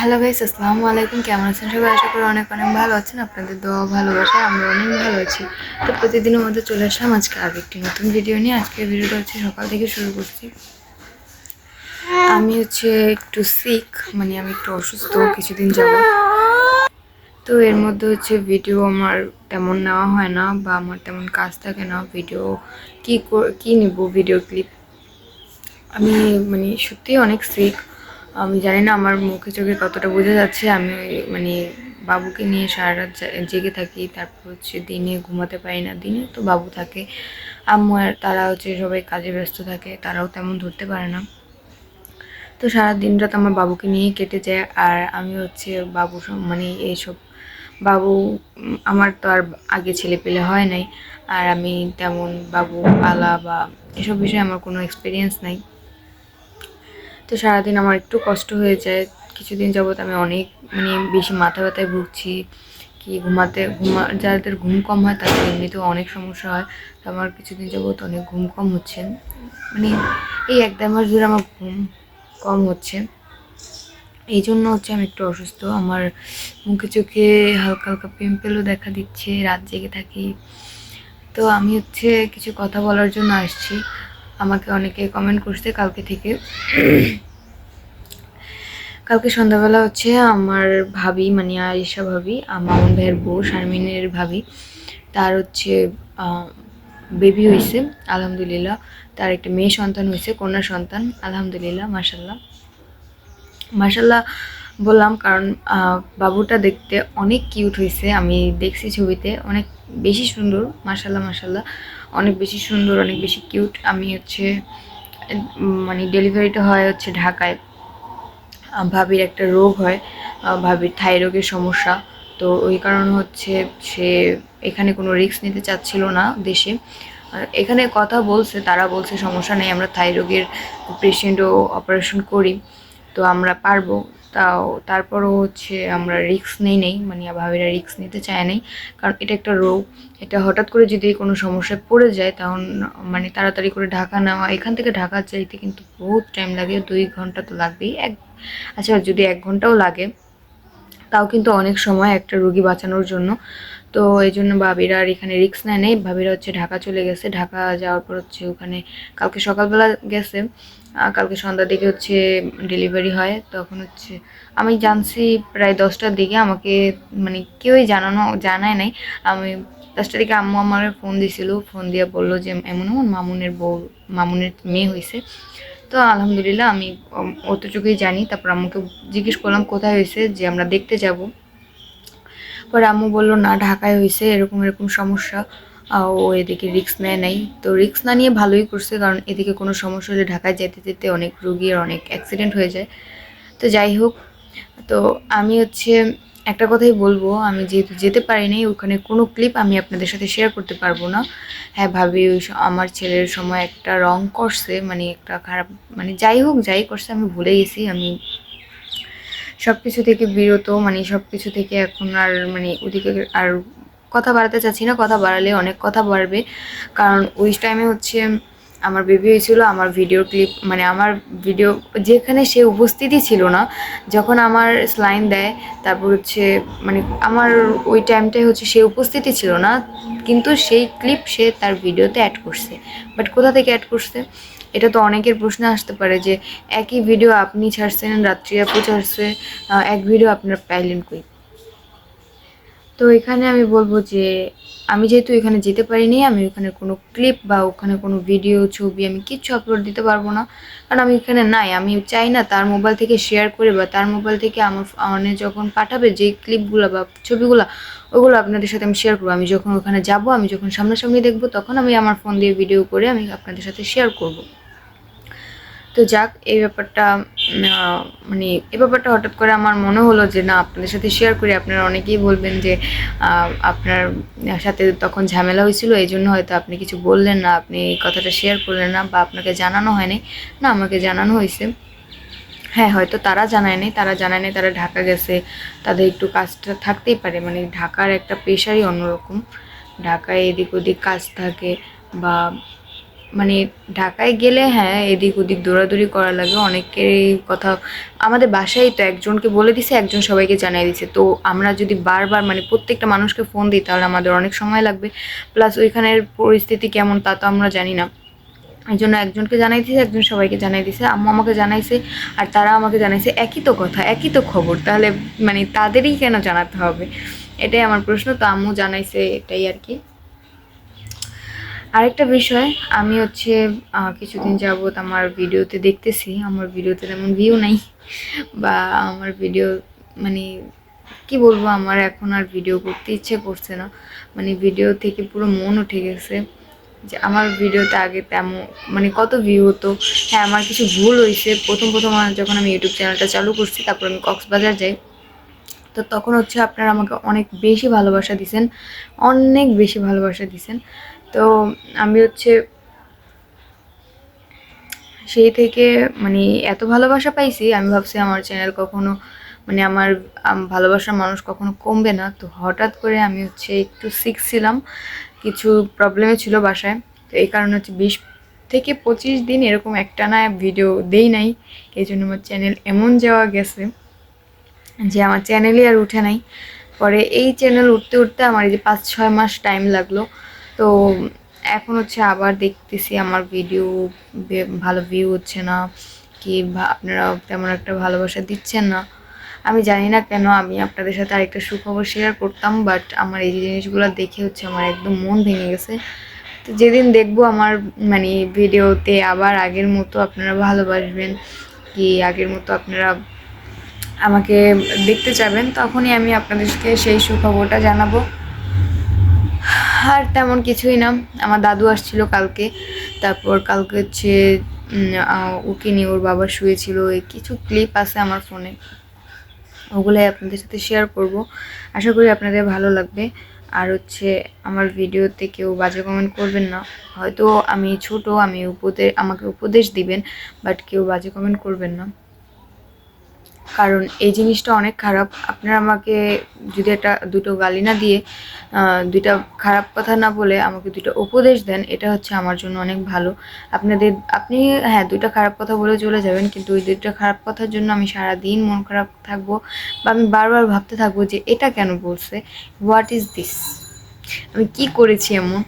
Hello guys আসসালামু আলাইকুম। কেমন আছেন সবাই? আশা করি অনেক অনেক ভালো আছেন। আপনাদের দোয়া ভালোবাসা আমরা অনেক ভালো আছি। তো প্রতিদিনের মধ্যে চলে আসলাম আজকে আর একটি নতুন ভিডিও নিয়ে। আজকের ভিডিওটা হচ্ছে সকাল থেকে শুরু করছি। আমি হচ্ছে একটু সিক মানে আমি একটু অসুস্থ কিছুদিন যাব তো এর মধ্যে হচ্ছে ভিডিও আমার তেমন নেওয়া হয় না বা আমার তেমন কাজ থাকে না। ভিডিও কি কি নেব? ভিডিও ক্লিপ আমি মানে সত্যি অনেক সিক আমি জানি না আমার মুখে চোখে কতটা বোঝা যাচ্ছে। আমি মানে বাবুকে নিয়ে সারা রাত জেগে থাকি। তারপর হচ্ছে দিনে ঘুমাতে পারি না। দিনে তো বাবু থাকে। আম্মু আর তারা হচ্ছে সবাই কাজে ব্যস্ত থাকে। তারাও তেমন ধরতে পারে না। তো সারা দিন রাত আমার বাবুকে নিয়েই কেটে যায়। আর আমি হচ্ছে বাবু মানে এইসব বাবু, আমার তো আর আগে ছেলে পেলে হয় নাই। আর আমি তেমন বাবু, পালা বা এসব বিষয়ে আমার কোনো এক্সপিরিয়েন্স নাই। তো সারাদিন আমার একটু কষ্ট হয়ে যায়। কিছুদিন যাবত আমি অনেক মানে বেশি মাথা ব্যথায় ভুগছি। কি ঘুমাতে, ঘুমা, যাদের ঘুম কম হয় তাদের এমনিতেও অনেক সমস্যা হয়। তো আমার কিছুদিন যাবত অনেক ঘুম কম হচ্ছে। মানে এই এক দেড় মাস ধরে আমার ঘুম কম হচ্ছে। এই জন্য হচ্ছে আমি একটু অসুস্থ। আমার মুখে চোখে হালকা হালকা পিম্পেলও দেখা দিচ্ছে, রাত জেগে থাকি। তো আমি হচ্ছে কিছু কথা বলার জন্য আসছি। আমাকে অনেকে কমেন্ট করছে কালকে থেকে। কালকে সন্ধ্যাবেলা হচ্ছে আমার ভাবি মানে আয়েশা ভাবি আমার ভাইয়ের বউ, শারমিনের ভাবি, তার হচ্ছে বেবি হয়েছে আলহামদুলিল্লাহ। তার একটা মেয়ে সন্তান হয়েছে কন্যা সন্তান, আলহামদুলিল্লাহ মাসাল্লাহ মাসাল্লাহ বললাম, কারণ বাবুটা দেখতে অনেক কিউট হয়েছে আমি দেখছি ছবিতে, অনেক বেশি সুন্দর মাসাল্লাহ মাসাল্লাহ অনেক বেশি সুন্দর, অনেক বেশি কিউট আমি হচ্ছে মানে ডেলিভারিটা হয় হচ্ছে ঢাকায়। ভাবির একটা রোগ হয় ভাবির থাই রোগের সমস্যা। তো ওই কারণ হচ্ছে সে এখানে কোনো রিস্ক নিতে চাচ্ছিল না দেশে। এখানে কথা বলছে, তারা বলছে সমস্যা নেই, আমরা থাই রোগের পেশেন্টও অপারেশন করি। তো আমরা পারব। তাও তারপরও হচ্ছে আমরা রিস্ক নেই নেই। মানে ভাবিরা রিস্ক নিতে চায় নাই। কারণ এটা একটা রোগ। এটা হঠাৎ করে যদি কোনো সমস্যায় পড়ে যায়, তখন মানে তাড়াতাড়ি করে ঢাকা নেওয়া এখান থেকে ঢাকা চাইতে কিন্তু বহুত টাইম লাগে। দুই ঘণ্টা তো লাগবেই। এক আচ্ছা যদি এক ঘন্টাও লাগে, তাও কিন্তু অনেক সময় একটা রুগী বাঁচানোর জন্য তো এই জন্য ভাবিরা আর এখানে রিস্ক নেয় নেই। ভাবিরা হচ্ছে ঢাকা চলে গেছে। ঢাকা যাওয়ার পর হচ্ছে ওখানে কালকে সকালবেলা গেছে। কালকে সন্ধ্যার দিকে হচ্ছে ডেলিভারি হয়। তখন হচ্ছে আমি জানছি প্রায় দশটার দিকে। আমাকে মানে কেউই জানানো জানায় নাই। আমি দশটার দিকে আম্মু আমার ফোন দিছিল। ফোন দিয়ে বলল যে এমন এমন মামুনের বউ মামুনের মেয়ে হয়েছে তো আলহামদুলিল্লাহ আমি উম, অতটুকুই জানি। তারপর আম্মুকে জিজ্ঞেস করলাম কোথায় হয়েছে যে আমরা দেখতে যাব। পরে আম্মু বলল, না, ঢাকায় হয়েছে এরকম এরকম সমস্যা। ও এদিকে রিক্স নেয় নাই। তো রিস্ক না নিয়ে ভালোই করছে, কারণ এদিকে কোনো সমস্যা হলে ঢাকায় যেতে যেতে অনেক রুগীর অনেক অ্যাক্সিডেন্ট হয়ে যায়। তো যাই হোক, তো আমি হচ্ছে একটা কথাই বলব, আমি যেহেতু যেতে পারি নাই, ওখানে কোনো ক্লিপ আমি আপনাদের সাথে শেয়ার করতে পারব না। হ্যাঁ ভাবি, ওই আমার ছেলের সময় একটা রং করছে মানে একটা খারাপ মানে যাই হোক, যাই করছে, আমি ভুলে গেছি, আমি সব কিছু থেকে বিরত মানে সব কিছু থেকে এখন আর মানে ওদিকে আর কথা বাড়াতে চাচ্ছি না, কথা বাড়ালে অনেক কথা বাড়বে। কারণ ওই টাইমে হচ্ছে আমার বেবি হয়েছিল, আমার ভিডিও ক্লিপ মানে আমার ভিডিও যেখানে সে উপস্থিতি ছিল না, যখন আমার স্লাইন দেয়, তারপর হচ্ছে মানে আমার ওই টাইমটায় হচ্ছে সে উপস্থিতি ছিল না, কিন্তু সেই ক্লিপ সে তার ভিডিওতে অ্যাড করছে। বাট কোথা থেকে অ্যাড করছে? এটা তো অনেকের প্রশ্ন আসতে পারে যে একই ভিডিও আপনি ছাড়ছেন, রাত্রি আপু ছাড়ছে এক ভিডিও আপনার পাইলেন কই? তো এখানে আমি বলব যে আমি যেহেতু এখানে যেতে পারিনি, আমি ওখানে কোনো ক্লিপ বা ওখানে কোনো ভিডিও ছবি আমি কিচ্ছু আপলোড দিতে পারব না। কারণ আমি এখানে নাই, আমি চাই না তার মোবাইল থেকে শেয়ার করে বা তার মোবাইল থেকে আমার মানে যখন পাঠাবে যে ক্লিপগুলো বা ছবিগুলো, ওগুলো আপনাদের সাথে আমি শেয়ার করব। আমি যখন ওখানে যাব, আমি যখন সামনাসামনি দেখব, তখন আমি আমার ফোন দিয়ে ভিডিও করে আমি আপনাদের সাথে শেয়ার করব। তো যাক, এই ব্যাপারটা মানে এই ব্যাপারটা হঠাৎ করে আমার মনে হলো যে না, আপনাদের সাথে শেয়ার করি। আপনারা অনেকেই বলবেন যে আপনার সাথে তখন ঝামেলা হয়েছিল, এই জন্য হয়তো আপনি কিছু বললেন না, আপনি এই কথাটা শেয়ার করলেন না বা আপনাকে জানানো হয়নি। না, আমাকে জানানো হয়েছে। হ্যাঁ হয়তো তারা জানায় তারা জানায় নাই তারা ঢাকা গেছে, তাদের একটু কাজটা থাকতেই পারে। মানে ঢাকার একটা পেশারই অন্যরকম। ঢাকায় এদিক ওদিক কাজ থাকে বা মানে ঢাকায় গেলে হ্যাঁ এদিক ওদিক দৌড়াদৌড়ি করা লাগে, অনেকেরই কথা। আমাদের বাসায় তো একজনকে বলে দিছে, একজন সবাইকে জানিয়ে দিছে। তো আমরা যদি বারবার মানে প্রত্যেকটা মানুষকে ফোন দিই, তাহলে আমাদের অনেক সময় লাগবে। প্লাস ওইখানের পরিস্থিতি কেমন, তা তো আমরা জানি না। এই জন্য একজনকে জানাই দিয়েছে একজন সবাইকে জানাই দিয়েছে আম্মু আমাকে জানাইছে, আর তারা আমাকে জানাইছে, একই তো কথা, একই তো খবর, তাহলে মানে তাদেরই কেন জানাতে হবে? এটাই আমার প্রশ্ন, তো আম্মু জানাইছে এটাই আর কি। আরেকটা বিষয়, আমি হচ্ছে কিছুদিন যাবত আমার ভিডিওতে দেখতেছি, আমার ভিডিওতে তেমন ভিউ নাই, বা আমার ভিডিও মানে কি বলব, আমার এখন আর ভিডিও করতে ইচ্ছে করছে না মানে ভিডিও থেকে পুরো মন উঠে গেছে, যে আমার ভিডিওতে আগে তেমন মানে কত ভিউ হতো হ্যাঁ আমার কিছু ভুল হয়েছে প্রথম প্রথম যখন আমি ইউটিউব চ্যানেলটা চালু করছি, তারপর আমি কক্সবাজার যাই তো তখন হচ্ছে আপনারা আমাকে অনেক বেশি ভালোবাসা দিছেন, অনেক বেশি ভালোবাসা দিছেন। তো আমি হচ্ছে সেই থেকে মানে এত ভালোবাসা পাইছি, আমি ভাবছি আমার চ্যানেল কখনো মানে আমার ভালোবাসার মানুষ কখনো কমবে না। তো হঠাৎ করে আমি হচ্ছে একটু সিক ছিলাম, কিছু প্রবলেমে ছিল বাসায়। তো এই কারণে হচ্ছে বিশ থেকে পঁচিশ দিন এরকম একটা না ভিডিও দেই নাই, এই জন্য আমার চ্যানেল এমন যাওয়া গেছে। যে আমার চ্যানেলই আর উঠে নাই। পরে এই চ্যানেল উঠতে উঠতে আমার এই যে পাঁচ, ছয় মাস টাইম লাগল। তো এখন হচ্ছে আবার দেখতেছি আমার ভিডিও ভালো ভিউ হচ্ছে না। কি আপনারা তেমন একটা ভালোবাসা দিচ্ছেন না। আমি জানি না কেন, আমি আপনাদের সাথে আরেকটা সুখবর শেয়ার করতাম বাট আমার এই জিনিসগুলো দেখে হচ্ছে আমার একদম মন ভেঙে গেছে। তো যেদিন দেখব আমার মানে ভিডিওতে আবার আগের মতো আপনারা ভালোবাসবেন, কি আগের মতো আপনারা আমাকে দেখতে চাবেন তখনই আমি আপনাদেরকে সেই সুখবরটা জানাব। আর তেমন কিছুই না, আমার দাদু আসছিল কালকে, তারপর কালকে হচ্ছে ওকে নিয়ে ওর বাবা শুয়েছিল, এই কিছু ক্লিপ আছে আমার ফোনে ওগুলোই আপনাদের সাথে শেয়ার করব। আশা করি আপনাদের ভালো লাগবে। আর হচ্ছে, আমার ভিডিওতে কেউ বাজে কমেন্ট করবেন না। হয়তো আমি ছোট, আমি উপদেশ আমাকে উপদেশ দিবেন বাট কেউ বাজে কমেন্ট করবেন না। কারণ এই জিনিসটা অনেক খারাপ। আপনারা আমাকে যদি একটা দুটো গালি না দিয়ে দুইটা খারাপ কথা না বলে আমাকে দুটো উপদেশ দেন, এটা হচ্ছে আমার জন্য অনেক ভালো। আপনাদের, আপনি হ্যাঁ দুইটা খারাপ কথা বলে চলে যাবেন, কিন্তু ওই দুইটা খারাপ কথার জন্য আমি সারা দিন মন খারাপ থাকব বা আমি বারবার ভাবতে থাকব যে এটা কেন বলছে? হোয়াট ইজ দিস আমি কি করেছি এমন?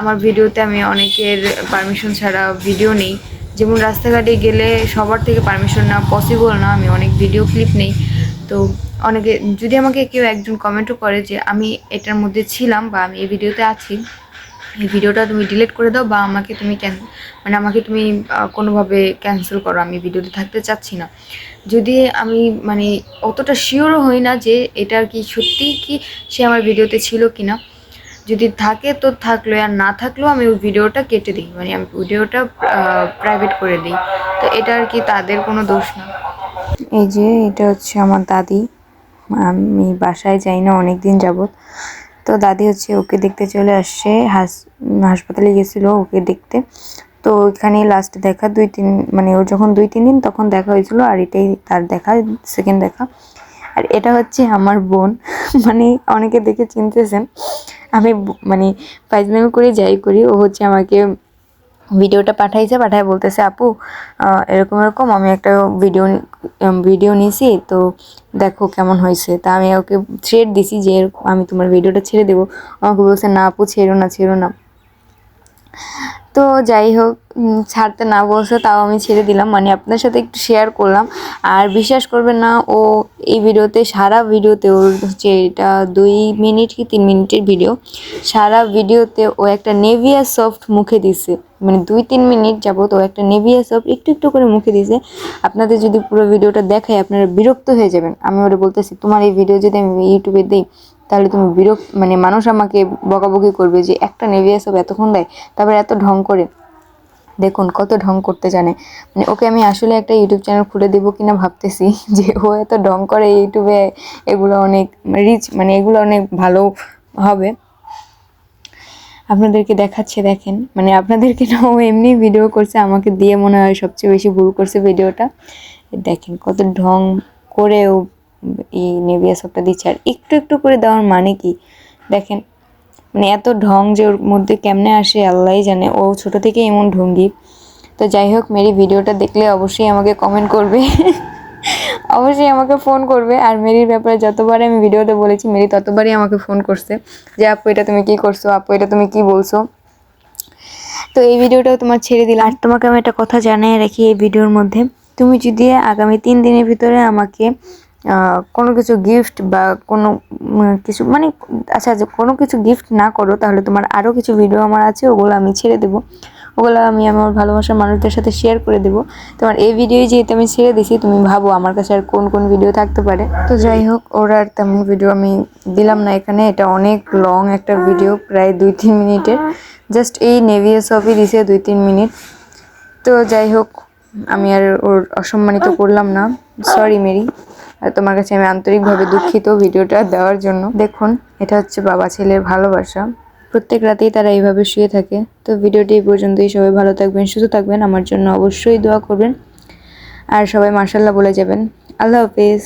আমার ভিডিওতে আমি অনেকের পারমিশন ছাড়া ভিডিও নেই। যেমন রাস্তাঘাটে গেলে সবার থেকে পারমিশন না পসিবল না, আমি অনেক ভিডিও ক্লিপ নেই। তো অনেকে, যদি আমাকে কেউ একজন কমেন্টও করে যে আমি এটার মধ্যে ছিলাম বা আমি এই ভিডিওতে আছি, এই ভিডিওটা তুমি ডিলিট করে দাও বা আমাকে তুমি ক্যান মানে আমাকে তুমি কোনোভাবে ক্যান্সেল করো, আমি ভিডিওতে থাকতে চাচ্ছি না। যদি আমি মানে অতটা শিওরও হই না যে এটা কি সত্যিই কি সে আমার ভিডিওতে ছিল কি না যদি থাকে তো থাকল, আর না থাকলেও আমি ওই ভিডিওটা কেটে দিই। মানে আমি ভিডিওটা প্রাইভেট করে দিই। তো এটা আর কি তাদের কোনো দোষ না। এই যে এটা হচ্ছে আমার দাদি। আমি বাসায় যাই না অনেক দিন যাবত তো দাদি হচ্ছে ওকে দেখতে চলে আসছে। হাস, হাসপাতালে গেছিল ওকে দেখতে। তো ওইখানে লাস্ট দেখা, দুই তিন মানে ওর যখন দুই তিন দিন তখন দেখা হয়েছিল, আর এটাই তার দেখা সেকেন্ড দেখা। আর এটা হচ্ছে আমার বোন। মানে অনেকে দেখে চিনতেছেন। আমি মানে ফাইজলামি করে, যাই করি, ও হচ্ছে আমাকে ভিডিওটা পাঠাইছে, পাঠায় বলতেছে, আপু এরকম এরকম, আমি একটা ভিডিও ভিডিও নিছি, তো দেখো কেমন হয়েছে। তা আমি ওকে ছেড়ে দিছি যে, আমি তোমার ভিডিওটা ছেড়ে দেবো। আমাকে বলছে, না আপু, ছেড়ো না ছেড়ো না। তো যাই হোক ছাড়তে না বলছে তাও আমি ছেড়ে দিলাম। মানে আপনার সাথে একটু শেয়ার করলাম। আর বিশ্বাস করবেন না, ও এই ভিডিওতে, সারা ভিডিওতে ওর হচ্ছে এটা দুই মিনিট কি তিন মিনিটের ভিডিও সারা ভিডিওতে ও একটা নেভিয়া সফট মুখে দিছে। মানে দুই তিন মিনিট যাবত ও একটা নেভিয়া সফট একটু একটু করে মুখে দিছে। আপনাদের যদি পুরো ভিডিওটা দেখায়, আপনারা বিরক্ত হয়ে যাবেন। আমি ওরা বলতেছি, তোমার এই ভিডিও যদি আমি ইউটিউবে দিই তাহলে তুমি বিরক্ত মানে মানুষ আমাকে বকাবকি করবে যে একটা নেভিয়া সব এতক্ষণ দেয়, তারপরে এত ঢং করে। দেখুন কত ঢং করতে জানে। মানে ওকে আমি আসলে একটা ইউটিউব চ্যানেল খুলে দেবো কিনা ভাবতেছি, যে ও এত ঢং করে ইউটিউবে, এগুলো অনেক রিচ মানে এগুলো অনেক ভালো হবে। আপনাদেরকে দেখাচ্ছে, দেখেন। মানে আপনাদেরকে না, ও এমনি ভিডিও করছে, আমাকে দিয়ে মনে হয় সবচেয়ে বেশি ভুল করছে ভিডিওটা দেখেন কত ঢং করে ও এই নেভিয়া সবটা দিচ্ছে। আর একটু একটু করে দেওয়ার মানে কি? দেখেন মানে এত ঢং যে ওর মধ্যে কেমনে আসে আল্লাহই জানে। ও ছোট থেকে এমন ঢঙ্গি। তো যাই হোক মেরি ভিডিওটা দেখলে অবশ্যই আমাকে কমেন্ট করবে। অবশ্যই আমাকে ফোন করবে। আর মেরির ব্যাপারে যতবার আমি ভিডিওতে বলেছি মেরি ততবারই আমাকে ফোন করছে যে, আপু, এটা তুমি কি করছ? আপু, এটা তুমি কি বলছো? তো এই ভিডিওটাও তোমার ছেড়ে দিলাম। আর তোমাকে আমি একটা কথা জানিয়ে রাখি এই ভিডিওর মধ্যে। তুমি যদি আগামী তিন দিনের ভিতরে আমাকে কোনো কিছু গিফট বা কোনো কিছু মানে আচ্ছা কোনো কিছু গিফট না করো, তাহলে তোমার আরও কিছু ভিডিও আমার আছে, ওগুলো আমি ছেড়ে দেবো। ওগুলো আমি আমার ভালোবাসার মানুষদের সাথে শেয়ার করে দেবো। তোমার এই ভিডিও যেহেতু আমি ছেড়ে দিছি, তুমি ভাবো আমার কাছে আর কোন কোন ভিডিও থাকতে পারে। তো যাই হোক, ওর আর তেমন ভিডিও আমি দিলাম না এখানে। এটা অনেক লং একটা ভিডিও প্রায় দুই, তিন মিনিটের। জাস্ট এই নেভিএস অফই দিছে দুই, তিন মিনিট। তো যাই হোক, আমি আর ওর অসম্মানিত করলাম না। সরি মেরি তোমার কাছে আমি আন্তরিকভাবে দুঃখিত ভিডিওটা দেওয়ার জন্য। দেখুন এটা হচ্ছে বাবা ছেলের ভালোবাসা। প্রত্যেক রাতেই তারা এইভাবে শুয়ে থাকে। তো ভিডিওটি এই পর্যন্তই। সবাই ভালো থাকবেন সুস্থ থাকবেন। আমার জন্য অবশ্যই দোয়া করবেন। আর সবাই মার্শাল্লাহ বলে যাবেন। আল্লাহ হাফিজ।